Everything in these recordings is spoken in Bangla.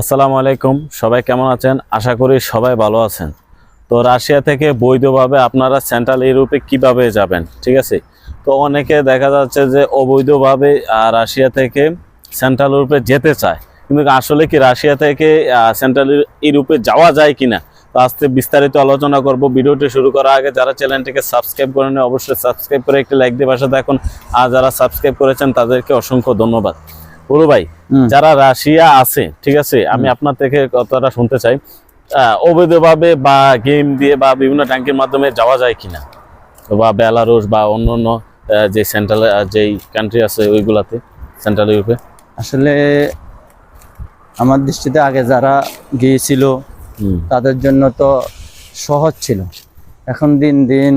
আসসালামু আলাইকুম, সবাই কেমন আছেন? আশা করি সবাই ভালো আছেন। তো রাশিয়া থেকে বৈধভাবে আপনারা সেন্ট্রাল ইউরোপে কীভাবে যাবেন, ঠিক আছে? তো অনেকে দেখা যাচ্ছে যে অবৈধভাবে রাশিয়া থেকে সেন্ট্রাল ইউরোপে যেতে চায়। কিন্তু আসলে কি রাশিয়া থেকে সেন্ট্রাল ইউরোপে যাওয়া যায় কিনা, তো আজকে বিস্তারিত আলোচনা করব। ভিডিওটি শুরু করার আগে যারা চ্যানেলটিকে সাবস্ক্রাইব করেন অবশ্যই সাবস্ক্রাইব করে একটি লাইক দিয়ে পাশে দেখুন আর যারা সাবস্ক্রাইব করেছেন, তাদেরকে অসংখ্য ধন্যবাদ। বড় ভাই। যারা রাশিয়া আছে ঠিক আছে আমি আপনার থেকে কথাটা শুনতে চাই অবৈধভাবে বা গেম দিয়ে বা বিভিন্ন ট্যাঙ্কের মাধ্যমে যাওয়া যায় কিনা? বা বেলারুশ বা অন্য অন্য যে সেন্ট্রাল যেই কান্ট্রি আছে ওইগুলাতে সেন্ট্রাল ইউরোপে আসলে আমার দৃষ্টিতে আগে যারা গিয়েছিল তাদের জন্য তো সহজ ছিল। এখন দিন দিন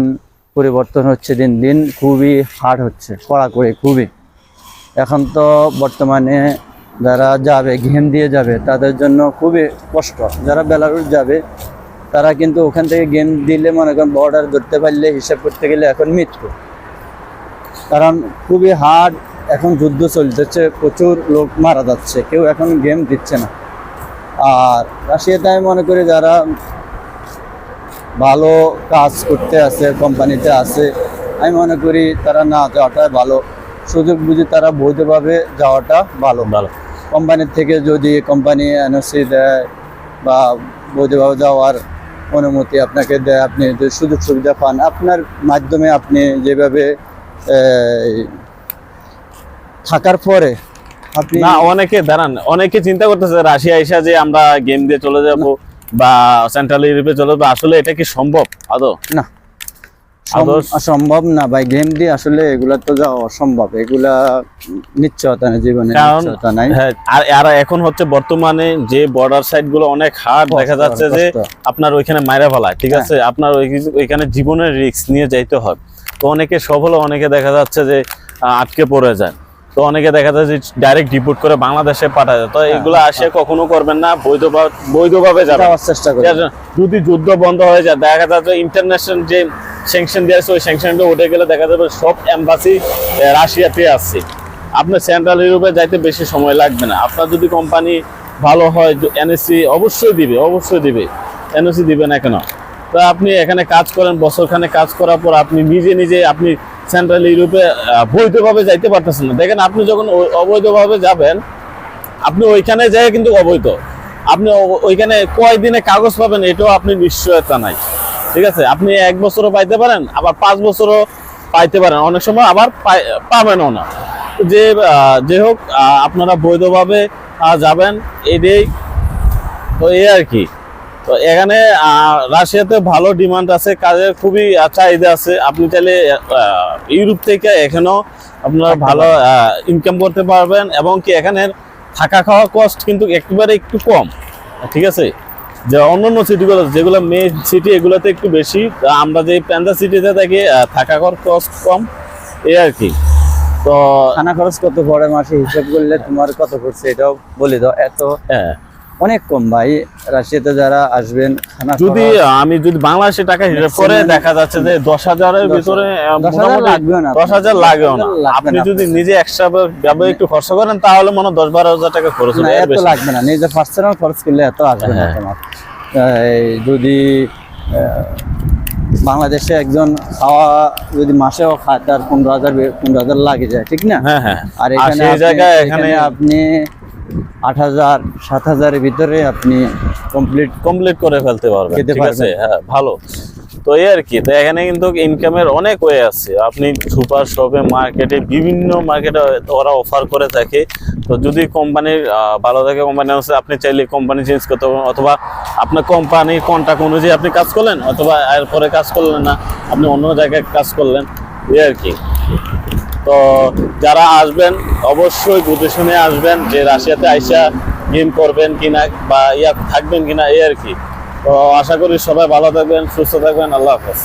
পরিবর্তন হচ্ছে দিন দিন খুবই হার্ড হচ্ছে কড়াকড়ি খুবই। এখন তো বর্তমানে যারা যাবে, ঘেম দিয়ে যাবে, তাদের জন্য খুবই কষ্ট। যারা বেলারুস যাবে, তারা কিন্তু ওখান থেকে গেম দিলে মনে করেন বর্ডার ধরতে পারলে হিসাব করতে গেলে এখন মৃত্যু। কারণ খুবই হার্ড এখন যুদ্ধ চলতেছে, প্রচুর লোক মারা যাচ্ছে, কেউ এখন গেম দিচ্ছে না। আর রাশিয়াতে আমি মনে করি যারা ভালো কাজ করতে আছে কোম্পানিতে আছে, আমি মনে করি তারা না যাওয়াটাই ভালো। সুযোগ বুঝে তারা বৈধভাবে যাওয়াটা ভালো। ভালো। কোম্পানির থেকে যদি কোম্পানি এনওসি দেয় বা বৈধভাবে যাওয়ার অনুমতি আপনাকে দেয় আপনি যে সুযোগ সুবিধা পান আপনার মাধ্যমে আপনি যেভাবে থাকার পরে আপনি না অনেকে দাঁড়ান অনেকে চিন্তা করতেছে রাশিয়া এসে যে আমরা গেম দিয়ে চলে যাব বা সেন্ট্রাল ইউরোপে চলে যাব আসলে এটা কি সম্ভব? আদৌ? না। না ভাই গেম দিয়ে আসলে এগুলা তো যাওয়া অসম্ভব এগুলা নিশ্চয়তা জীবনে নিশ্চয়তা নাই। হ্যাঁ আর আর এখন হচ্ছে বর্তমানে যে বর্ডার সাইডগুলো অনেক হার্ড দেখা যাচ্ছে যে আপনার ওইখানে মাইরা ফেলায় ঠিক হ্যাঁ। আছে? আপনার ওইখানে জীবনের রিস্ক নিয়ে যাইতে হয়। তো অনেকে সফল অনেকে দেখা যাচ্ছে যে আটকে পড়ে যায়। তো অনেকে দেখা যায় যে ডাইরেক্ট ডিপোর্ট করে বাংলাদেশে পাঠায় যায়। তো এগুলো আসে কখনো করবেন না বৈধভাবে বৈধভাবে যাবেন। যাওয়ার চেষ্টা করি ঠিক আছে? যদি যুদ্ধ বন্ধ হয়ে যায় দেখা যাচ্ছে ইন্টারন্যাশনাল যে স্যাংশন দেওয়া আছে ওই স্যাংশনটা উঠে গেলে দেখা যাবে সব এম্বাসি রাশিয়াতে আছে। আপনার সেন্ট্রাল ইউরোপে যাইতে বেশি সময় লাগবে না। আপনার যদি কোম্পানি ভালো হয় এনএসসি অবশ্যই দিবে অবশ্যই দিবে। এনএসসি দিবে না কেন? তো আপনি এখানে কাজ করেন, বছরখানে কাজ করার পর আপনি নিজে নিজে আপনি সেন্ট্রাল ইউরোপে বৈধভাবে যাইতে পারতেছেন না। দেখেন আপনি যখন অবৈধভাবে যাবেন, আপনি ওইখানে যাই কিন্তু অবৈধ। আপনি ওইখানে কয় দিনে কাগজ পাবেন, এটাও আপনি নিশ্চয়তা নাই। ঠিক আছে? আপনি এক বছরও পাইতে পারেন আবার পাঁচ বছরও পাইতে পারেন। অনেক সময় আবার পাবেনও না। যে যে হোক আপনারা বৈধভাবে যাবেন এটাই তো এই আর কি। তো এখানে রাশিয়াতে ভালো ডিমান্ড আছে কাজের খুবই চাহিদা আছে। আপনি চাইলে ইউরোপ থেকে এখানেও আপনারা ভালো ইনকাম করতে পারবেন এবং কি এখানে থাকা খাওয়া কস্ট কিন্তু একেবারে একটু কম। ঠিক আছে? যে অন্যান্য সিটিগুলো যেগুলো মেন সিটি এগুলোতে একটু বেশি আমরা যে প্যান্ডা সিটিতে থাকি থাকা খর কস্ট কম এই আর কি। তো খানা খরচ কত পড়ে মাসে হিসাব করলে তোমার কত পড়ছে এটাও বলে দাও এত হ্যাঁ। অনেক কম ভাই। রাশিয়াতে যারা আসবেন যদি আমি যদি বাংলাদেশে টাকা হিসাব করে দেখা যাচ্ছে যে দশ হাজারের ভিতরে দশ হাজার লাগবেও না। আপনি যদি নিজে এক্সট্রা ভাবে একটু খরচ করেন তাহলে মনে হয় দশ বারো হাজার টাকা খরচ হবে এত লাগবে না। নিজে পার্সোনাল খরচ করলে এত আসবে না হ্যাঁ। তোমার। যদি বাংলাদেশে একজন খাওয়া যদি মাসেও খায় তার পনেরো হাজার পনেরো হাজার লাগে যায় ঠিক না? হ্যাঁ হ্যাঁ। আর এখানে জায়গায় এখানে আপনি আট হাজার সাত হাজারের ভিতরে আপনি কমপ্লিট কমপ্লিট করে ফেলতে পারবেন ঠিক আছে? হ্যাঁ ভালো। তো এই আর কি তো এখানে কিন্তু ইনকামের অনেক ওয়ে আছে। আপনি সুপার শপে মার্কেটে বিভিন্ন মার্কেটে ওরা অফার করে থাকে। তো যদি কোম্পানির ভালো থাকে কোম্পানি আছে আপনি চাইলে কোম্পানি চেঞ্জ করতে পারবেন অথবা আপনার কোম্পানির কন্ট্যাক্ট অনুযায়ী আপনি কাজ করলেন অথবা এরপরে কাজ করলেন না আপনি অন্য জায়গায় কাজ করলেন এই আর কি। তো যারা আসবেন, অবশ্যই বুঝে শুনে আসবেন যে রাশিয়াতে আইসা গেম করবেন কিনা বা ইয়া থাকবেন কিনা, এই আর কি। তো আশা করি সবাই ভালো থাকবেন, সুস্থ থাকবেন, আল্লাহ হাফেজ।